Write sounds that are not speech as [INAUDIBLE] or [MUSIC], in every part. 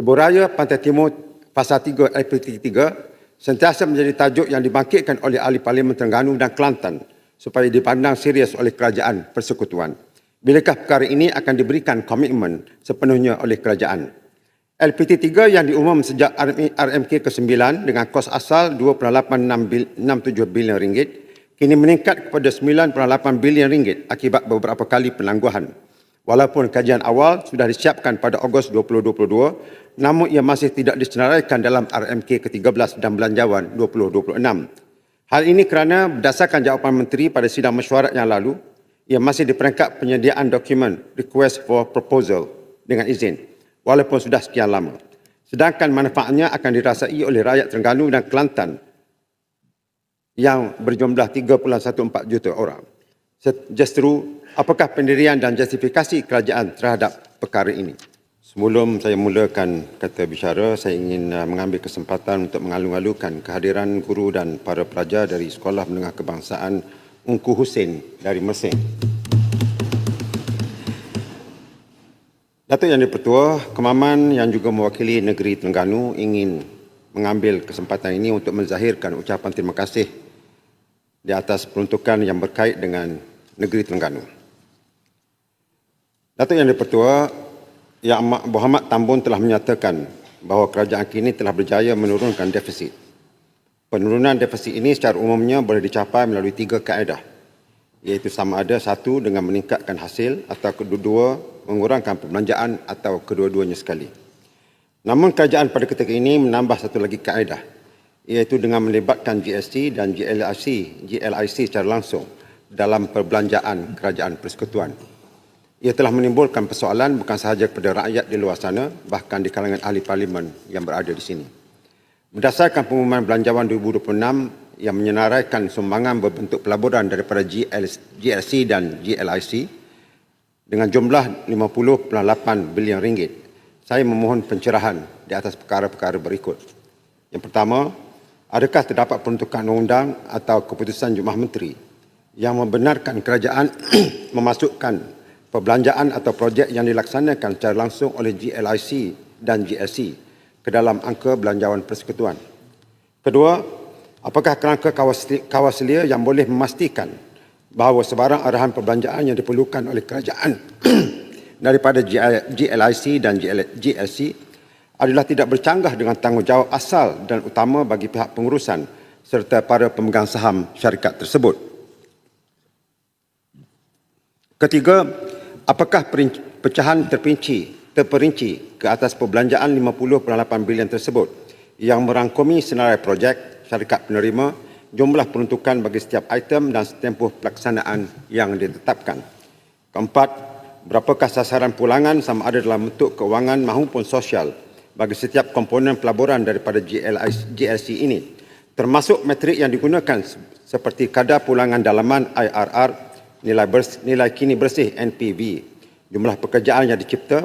Lebuh Pantai Timur Pasar 3 LPT 3 sentiasa menjadi tajuk yang dibangkitkan oleh ahli Parlimen Terengganu dan Kelantan supaya dipandang serius oleh kerajaan persekutuan. Bilakah perkara ini akan diberikan komitmen sepenuhnya oleh kerajaan? LPT 3 yang diumum sejak RMK ke-9 dengan kos asal 2.867 bilion ringgit kini meningkat kepada 9.8 bilion ringgit akibat beberapa kali penangguhan. Walaupun kajian awal sudah disiapkan pada Ogos 2022, namun ia masih tidak disenaraikan dalam RMK ke-13 dan Belanjawan 2026. Hal ini kerana berdasarkan jawapan menteri pada sidang mesyuarat yang lalu, ia masih di peringkat penyediaan dokumen request for proposal dengan izin walaupun sudah sekian lama. Sedangkan manfaatnya akan dirasai oleh rakyat Terengganu dan Kelantan yang berjumlah 3.14 juta orang. Justru apakah pendirian dan justifikasi kerajaan terhadap perkara ini? Sebelum saya mulakan kata bicara, saya ingin uh, mengambil kesempatan untuk mengalu-alukan kehadiran guru dan para pelajar dari Sekolah Menengah Kebangsaan Ungku Hussein dari Mesir. Datuk Yang Dipertua, Kemaman yang juga mewakili negeri Terengganu ingin mengambil kesempatan ini untuk menzahirkan ucapan terima kasih di atas peruntukan yang berkait dengan negeri Terengganu. Datuk Yang Dipertua, Yang Amat Muhammad Tambun telah menyatakan bahawa kerajaan kini telah berjaya menurunkan defisit. Penurunan defisit ini secara umumnya boleh dicapai melalui tiga kaedah, iaitu sama ada satu dengan meningkatkan hasil atau kedua-dua mengurangkan perbelanjaan atau kedua-duanya sekali. Namun kerajaan pada ketika ini menambah satu lagi kaedah, iaitu dengan melibatkan GST dan GLIC, GLIC secara langsung dalam perbelanjaan kerajaan persekutuan. Ia telah menimbulkan persoalan bukan sahaja kepada rakyat di luar sana, bahkan di kalangan ahli parlimen yang berada di sini. Berdasarkan pengumuman Belanjawan 2026 yang menyenaraikan sumbangan berbentuk pelaburan daripada GLC dan GLIC dengan jumlah 50.8 bilion ringgit, saya memohon pencerahan di atas perkara-perkara berikut. Yang pertama, adakah terdapat peruntukan undang atau keputusan Jumlah Menteri yang membenarkan kerajaan [CLEARS THROAT] memasukkan perbelanjaan atau projek yang dilaksanakan secara langsung oleh GLIC dan GSC ke dalam angka belanjawan persekutuan. Kedua, apakah kerangka kawaselia yang boleh memastikan bahawa sebarang arahan perbelanjaan yang diperlukan oleh kerajaan [CLEARS THROAT] daripada GLIC dan GSC adalah tidak bercanggah dengan tanggungjawab asal dan utama bagi pihak pengurusan serta para pemegang saham syarikat tersebut. Ketiga, apakah pecahan terperinci terperinci ke atas perbelanjaan 50.8 bilion tersebut yang merangkumi senarai projek syarikat penerima jumlah peruntukan bagi setiap item dan tempoh pelaksanaan yang ditetapkan. Keempat, berapakah sasaran pulangan sama ada dalam bentuk keuangan maupun sosial bagi setiap komponen pelaburan daripada GLC ini termasuk metrik yang digunakan seperti kadar pulangan dalaman IRR nilai, bers, nilai kini bersih NPV, jumlah pekerjaan yang dicipta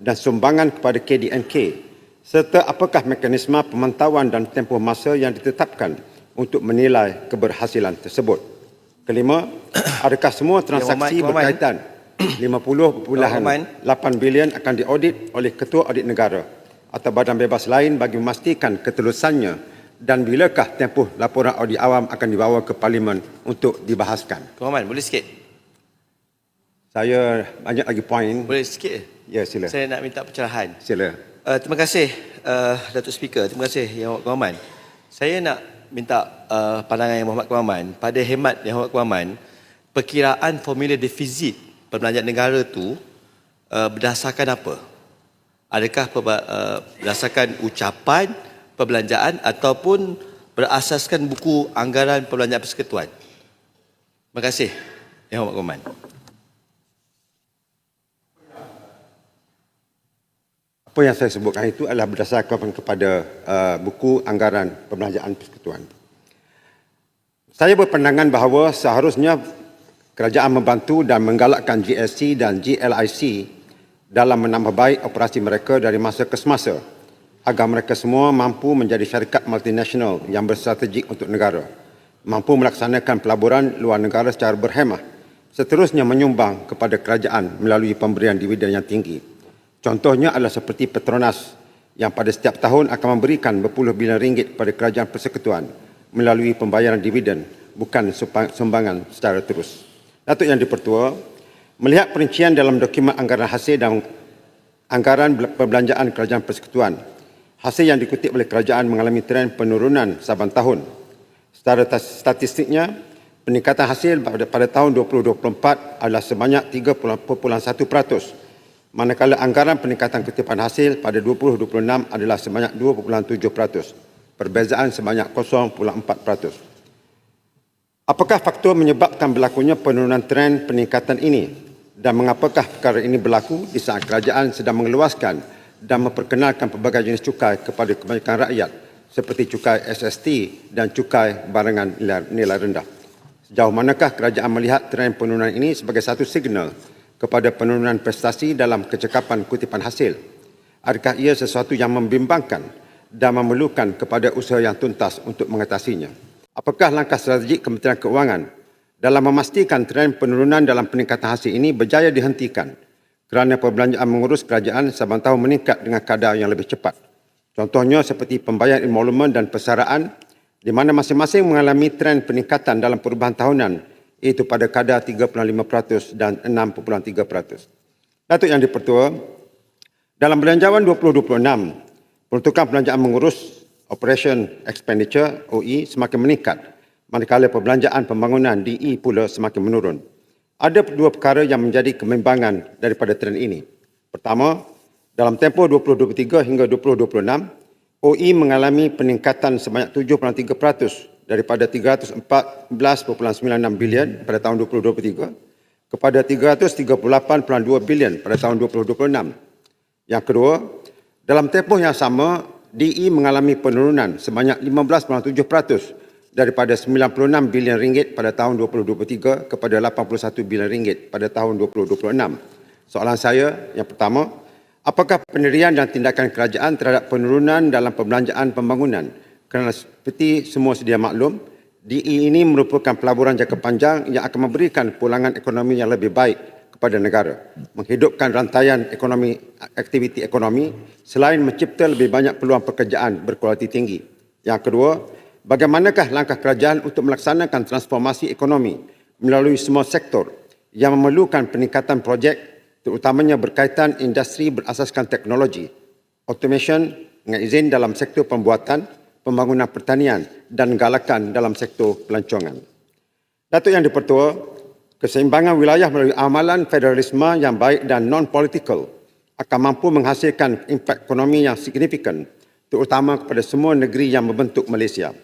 dan sumbangan kepada KDNK serta apakah mekanisme pemantauan dan tempoh masa yang ditetapkan untuk menilai keberhasilan tersebut. Kelima, [COUGHS] adakah semua transaksi ya, berkaitan? 50.8 bilion akan diaudit oleh Ketua Audit Negara atau badan bebas lain bagi memastikan ketelusannya dan bilakah tempoh laporan audit awam akan dibawa ke Parlimen untuk dibahaskan? Tuan boleh sikit? Saya banyak lagi poin. Boleh sikit? Ya, sila. Saya nak minta pencerahan. Sila. Uh, terima kasih, uh, Datuk Speaker. Terima kasih, Yang Muhammad Kuaman. Saya nak minta uh, pandangan Yang Muhammad Kuaman. Pada hemat Yang Muhammad Kuaman, perkiraan formula defisit perbelanjaan negara itu uh, berdasarkan apa? Adakah uh, berdasarkan ucapan perbelanjaan ataupun berasaskan buku anggaran perbelanjaan persekutuan? Terima kasih, Yang Muhammad Kuaman. apa yang saya sebutkan itu adalah berdasarkan kepada uh, buku anggaran perbelanjaan persekutuan. Saya berpandangan bahawa seharusnya kerajaan membantu dan menggalakkan GSC dan GLIC dalam menambah baik operasi mereka dari masa ke semasa agar mereka semua mampu menjadi syarikat multinasional yang berstrategik untuk negara, mampu melaksanakan pelaburan luar negara secara berhemah, seterusnya menyumbang kepada kerajaan melalui pemberian dividen yang tinggi. Contohnya adalah seperti Petronas yang pada setiap tahun akan memberikan berpuluh bilion ringgit kepada kerajaan persekutuan melalui pembayaran dividen bukan sumbangan secara terus. Datuk Yang Dipertua, melihat perincian dalam dokumen anggaran hasil dan anggaran bel- perbelanjaan kerajaan persekutuan, hasil yang dikutip oleh kerajaan mengalami tren penurunan saban tahun. Secara statistiknya, peningkatan hasil pada, pada tahun 2024 adalah sebanyak 3.1%, manakala anggaran peningkatan kutipan hasil pada 2026 adalah sebanyak 2.7%, perbezaan sebanyak 0.4%. Apakah faktor menyebabkan berlakunya penurunan tren peningkatan ini dan mengapakah perkara ini berlaku di saat kerajaan sedang mengeluaskan dan memperkenalkan pelbagai jenis cukai kepada kebanyakan rakyat seperti cukai SST dan cukai barangan nilai, nilai rendah. Sejauh manakah kerajaan melihat tren penurunan ini sebagai satu signal kepada penurunan prestasi dalam kecekapan kutipan hasil? Adakah ia sesuatu yang membimbangkan dan memerlukan kepada usaha yang tuntas untuk mengatasinya? Apakah langkah strategik Kementerian Keuangan dalam memastikan tren penurunan dalam peningkatan hasil ini berjaya dihentikan kerana perbelanjaan mengurus kerajaan saban tahun meningkat dengan kadar yang lebih cepat? Contohnya seperti pembayaran emolumen dan persaraan di mana masing-masing mengalami tren peningkatan dalam perubahan tahunan iaitu pada kadar 3.5% dan 6.3%. Datuk Yang Dipertua, dalam belanjawan 2026, peruntukan perbelanjaan mengurus Operation Expenditure OE semakin meningkat manakala perbelanjaan pembangunan DE pula semakin menurun. Ada dua perkara yang menjadi kemimbangan daripada trend ini. Pertama, dalam tempoh 2023 hingga 2026, OE mengalami peningkatan sebanyak 7.3% daripada 314.96 bilion pada tahun 2023 kepada 338.2 bilion pada tahun 2026. Yang kedua, dalam tempoh yang sama, DE mengalami penurunan sebanyak 15.7% daripada 96 bilion ringgit pada tahun 2023 kepada 81 bilion ringgit pada tahun 2026. Soalan saya yang pertama, apakah pendirian dan tindakan kerajaan terhadap penurunan dalam perbelanjaan pembangunan? Kerana seperti semua sedia maklum, DE ini merupakan pelaburan jangka panjang yang akan memberikan pulangan ekonomi yang lebih baik kepada negara, menghidupkan rantaian ekonomi aktiviti ekonomi selain mencipta lebih banyak peluang pekerjaan berkualiti tinggi. Yang kedua, bagaimanakah langkah kerajaan untuk melaksanakan transformasi ekonomi melalui semua sektor yang memerlukan peningkatan projek terutamanya berkaitan industri berasaskan teknologi, automation dengan izin dalam sektor pembuatan, pembangunan pertanian dan galakan dalam sektor pelancongan. Datuk Yang Dipertua, keseimbangan wilayah melalui amalan federalisme yang baik dan non-political akan mampu menghasilkan impak ekonomi yang signifikan terutama kepada semua negeri yang membentuk Malaysia.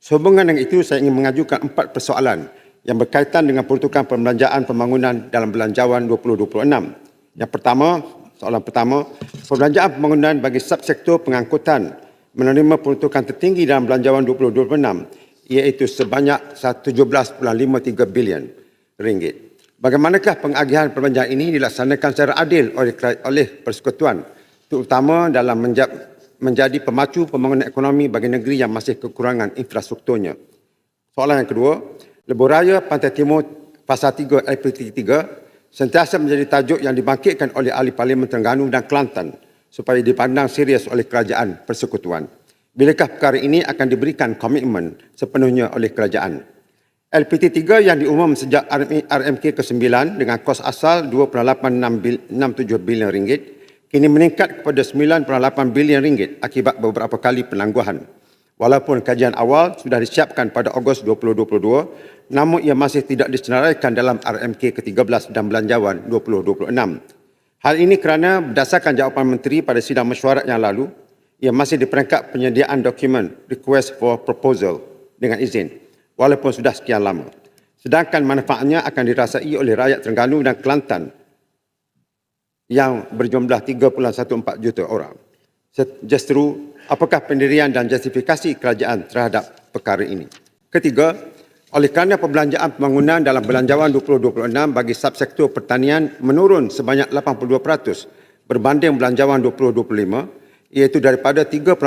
Sehubungan dengan itu, saya ingin mengajukan empat persoalan yang berkaitan dengan peruntukan pembelanjaan pembangunan dalam belanjawan 2026. Yang pertama, soalan pertama, perbelanjaan pembangunan bagi subsektor pengangkutan menerima peruntukan tertinggi dalam belanjawan 2026 iaitu sebanyak 17.53 bilion ringgit. Bagaimanakah pengagihan perbelanjaan ini dilaksanakan secara adil oleh oleh persekutuan terutama dalam menja, menjadi pemacu pembangunan ekonomi bagi negeri yang masih kekurangan infrastrukturnya. Soalan yang kedua, Lebuh Pantai Timur Fasa 3 LPT 3 sentiasa menjadi tajuk yang dibangkitkan oleh ahli Parlimen Terengganu dan Kelantan supaya dipandang serius oleh kerajaan persekutuan. Bilakah perkara ini akan diberikan komitmen sepenuhnya oleh kerajaan? LPT 3 yang diumum sejak RMK ke-9 dengan kos asal 2.867 bilion ringgit kini meningkat kepada 9.8 bilion ringgit akibat beberapa kali penangguhan. Walaupun kajian awal sudah disiapkan pada Ogos 2022, namun ia masih tidak disenaraikan dalam RMK ke-13 dan Belanjawan 2026. Hal ini kerana berdasarkan jawapan menteri pada sidang mesyuarat yang lalu, ia masih di peringkat penyediaan dokumen request for proposal dengan izin walaupun sudah sekian lama. Sedangkan manfaatnya akan dirasai oleh rakyat Terengganu dan Kelantan yang berjumlah 3.14 juta orang. Justru, apakah pendirian dan justifikasi kerajaan terhadap perkara ini? Ketiga, oleh kerana perbelanjaan pembangunan dalam belanjawan 2026 bagi subsektor pertanian menurun sebanyak 82% berbanding belanjawan 2025 iaitu daripada 3.06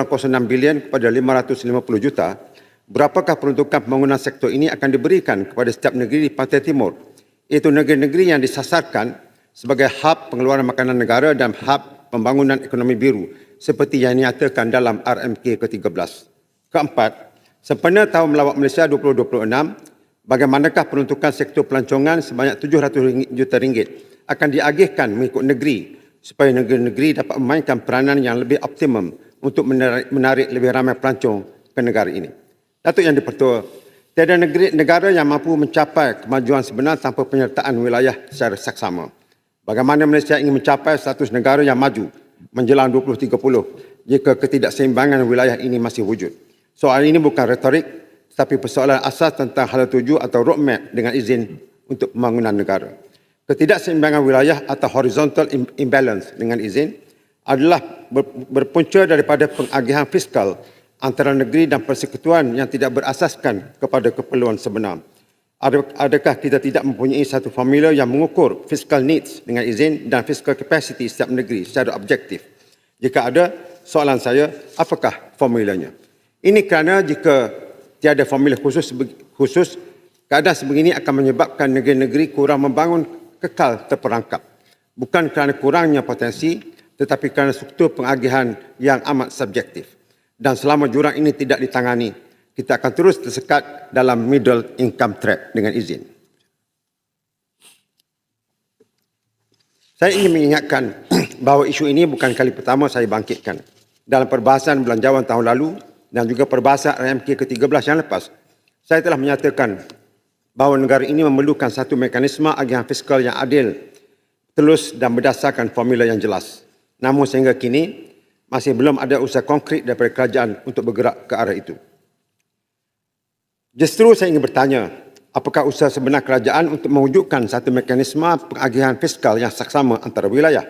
bilion kepada 550 juta berapakah peruntukan pembangunan sektor ini akan diberikan kepada setiap negeri di Pantai Timur, iaitu negeri-negeri yang disasarkan sebagai hub pengeluaran makanan negara dan hub pembangunan ekonomi biru seperti yang dinyatakan dalam RMK ke-13. Keempat, sempena tahun melawat Malaysia 2026, bagaimanakah peruntukan sektor pelancongan sebanyak 700 juta ringgit akan diagihkan mengikut negeri supaya negeri-negeri dapat memainkan peranan yang lebih optimum untuk menarik, menarik lebih ramai pelancong ke negara ini. Datuk Yang Dipertua, tiada negeri, negara yang mampu mencapai kemajuan sebenar tanpa penyertaan wilayah secara saksama. Bagaimana Malaysia ingin mencapai status negara yang maju menjelang 2030 jika ketidakseimbangan wilayah ini masih wujud. Soal ini bukan retorik tetapi persoalan asas tentang hala tuju atau roadmap dengan izin untuk pembangunan negara. Ketidakseimbangan wilayah atau horizontal im- imbalance dengan izin adalah ber- berpunca daripada pengagihan fiskal antara negeri dan persekutuan yang tidak berasaskan kepada keperluan sebenar. Ad- Adakah kita tidak mempunyai satu formula yang mengukur fiscal needs dengan izin dan fiscal capacity setiap negeri secara objektif? Jika ada, soalan saya, apakah formulanya? Ini kerana jika tiada formula khusus khusus keadaan sebegini akan menyebabkan negeri-negeri kurang membangun kekal terperangkap. Bukan kerana kurangnya potensi tetapi kerana struktur pengagihan yang amat subjektif. Dan selama jurang ini tidak ditangani, kita akan terus tersekat dalam middle income trap dengan izin. Saya ingin mengingatkan [CLEARS THROAT] bahawa isu ini bukan kali pertama saya bangkitkan. Dalam perbahasan belanjawan tahun lalu dan juga perbahasan RMK ke-13 yang lepas, saya telah menyatakan bahawa negara ini memerlukan satu mekanisme agihan fiskal yang adil, telus dan berdasarkan formula yang jelas. Namun sehingga kini, masih belum ada usaha konkret daripada kerajaan untuk bergerak ke arah itu. Justru saya ingin bertanya, apakah usaha sebenar kerajaan untuk mewujudkan satu mekanisme pengagihan fiskal yang saksama antara wilayah?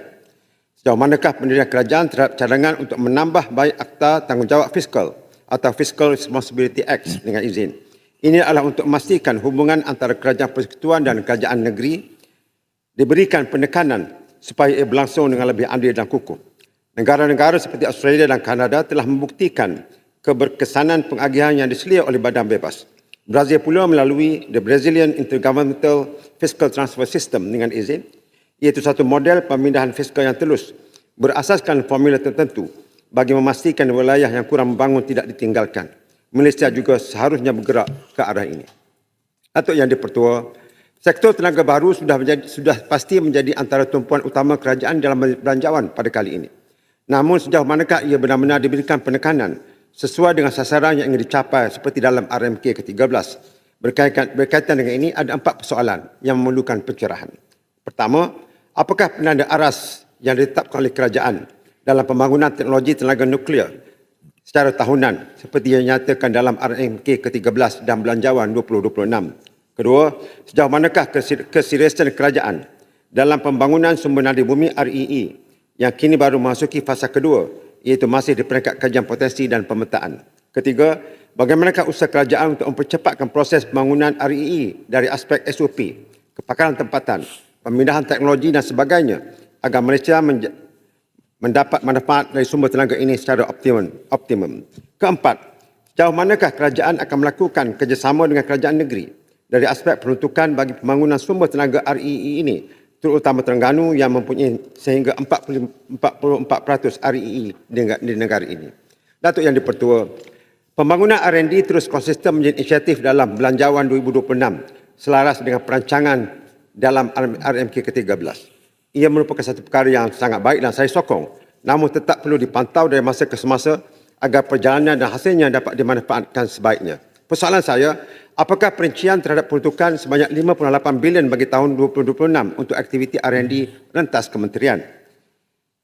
Sejauh manakah pendirian kerajaan terhadap cadangan untuk menambah baik Akta Tanggungjawab Fiskal atau Fiscal Responsibility Act dengan izin? Ini adalah untuk memastikan hubungan antara kerajaan persekutuan dan kerajaan negeri diberikan penekanan supaya ia berlangsung dengan lebih adil dan kukuh. Negara-negara seperti Australia dan Kanada telah membuktikan keberkesanan pengagihan yang diselia oleh badan bebas. Brazil pula melalui the Brazilian Intergovernmental Fiscal Transfer System dengan izin, iaitu satu model pemindahan fiskal yang telus berasaskan formula tertentu bagi memastikan wilayah yang kurang membangun tidak ditinggalkan. Malaysia juga seharusnya bergerak ke arah ini. Datuk Yang Dipertua, sektor tenaga baru sudah menjadi, sudah pasti menjadi antara tumpuan utama kerajaan dalam belanjawan pada kali ini. Namun sejauh manakah ia benar-benar diberikan penekanan sesuai dengan sasaran yang ingin dicapai seperti dalam RMK ke-13? Berkaitan, berkaitan dengan ini ada empat persoalan yang memerlukan pencerahan. Pertama, apakah penanda aras yang ditetapkan oleh kerajaan dalam pembangunan teknologi tenaga nuklear secara tahunan seperti yang dinyatakan dalam RMK ke-13 dan Belanjawan 2026. Kedua, sejauh manakah keseriusan kerajaan dalam pembangunan sumber nadi bumi REE yang kini baru memasuki fasa kedua iaitu masih di peringkat kajian potensi dan pemetaan. Ketiga, bagaimanakah usaha kerajaan untuk mempercepatkan proses pembangunan REE dari aspek SOP, kepakaran tempatan, pemindahan teknologi dan sebagainya agar Malaysia menja- mendapat manfaat dari sumber tenaga ini secara optimum. optimum. Keempat, sejauh manakah kerajaan akan melakukan kerjasama dengan kerajaan negeri dari aspek peruntukan bagi pembangunan sumber tenaga REE ini terutama Terengganu yang mempunyai sehingga 40, 44% REE neg- di negara ini. Datuk Yang Dipertua, pembangunan R&D terus konsisten menjadi inisiatif dalam Belanjawan 2026 selaras dengan perancangan dalam RMK ke-13. Ia merupakan satu perkara yang sangat baik dan saya sokong. Namun tetap perlu dipantau dari masa ke semasa agar perjalanan dan hasilnya dapat dimanfaatkan sebaiknya. Persoalan saya, apakah perincian terhadap peruntukan sebanyak 58 bilion bagi tahun 2026 untuk aktiviti R&D rentas kementerian?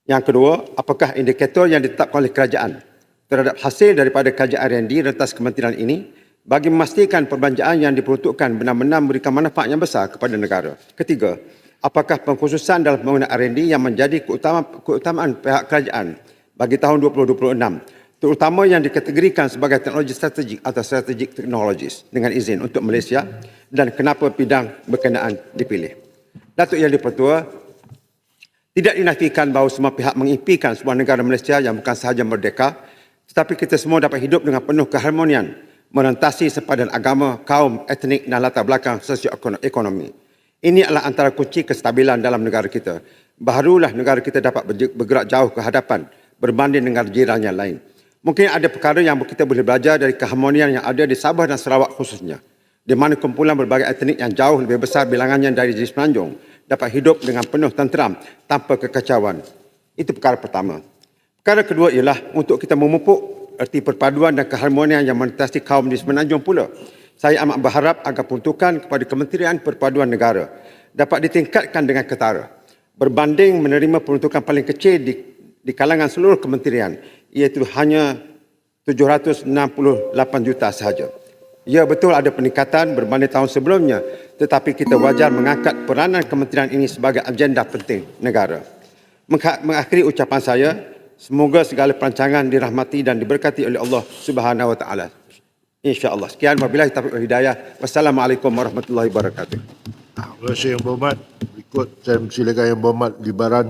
Yang kedua, apakah indikator yang ditetapkan oleh kerajaan terhadap hasil daripada kajian R&D rentas kementerian ini bagi memastikan perbelanjaan yang diperuntukkan benar-benar memberikan manfaat yang besar kepada negara? Ketiga, apakah pengkhususan dalam pembangunan R&D yang menjadi keutamaan, keutamaan pihak kerajaan bagi tahun 2026 terutama yang dikategorikan sebagai teknologi strategik atau strategic technologies dengan izin untuk Malaysia dan kenapa bidang berkenaan dipilih. Datuk Yang Dipertua, tidak dinafikan bahawa semua pihak mengimpikan sebuah negara Malaysia yang bukan sahaja merdeka, tetapi kita semua dapat hidup dengan penuh keharmonian, merentasi sepadan agama, kaum, etnik dan latar belakang sosioekonomi. Ini adalah antara kunci kestabilan dalam negara kita. Barulah negara kita dapat bergerak jauh ke hadapan berbanding dengan jiran yang lain. Mungkin ada perkara yang kita boleh belajar dari keharmonian yang ada di Sabah dan Sarawak khususnya, di mana kumpulan berbagai etnik yang jauh lebih besar bilangannya dari di Semenanjung dapat hidup dengan penuh tenteram tanpa kekacauan. Itu perkara pertama. Perkara kedua ialah untuk kita memupuk erti perpaduan dan keharmonian yang mengatasi kaum di Semenanjung pula. Saya amat berharap agar peruntukan kepada Kementerian Perpaduan Negara dapat ditingkatkan dengan ketara berbanding menerima peruntukan paling kecil di, di kalangan seluruh kementerian iaitu hanya 768 juta sahaja. Ya betul ada peningkatan berbanding tahun sebelumnya tetapi kita wajar mengangkat peranan kementerian ini sebagai agenda penting negara. Mengakhiri ucapan saya, semoga segala perancangan dirahmati dan diberkati oleh Allah Subhanahu wa taala. Insya-Allah. Sekian wabillahi taufiq wal hidayah. Wassalamualaikum warahmatullahi wabarakatuh. Terima kasih Yang Berhormat. Berikut saya silakan Yang Berhormat Libaran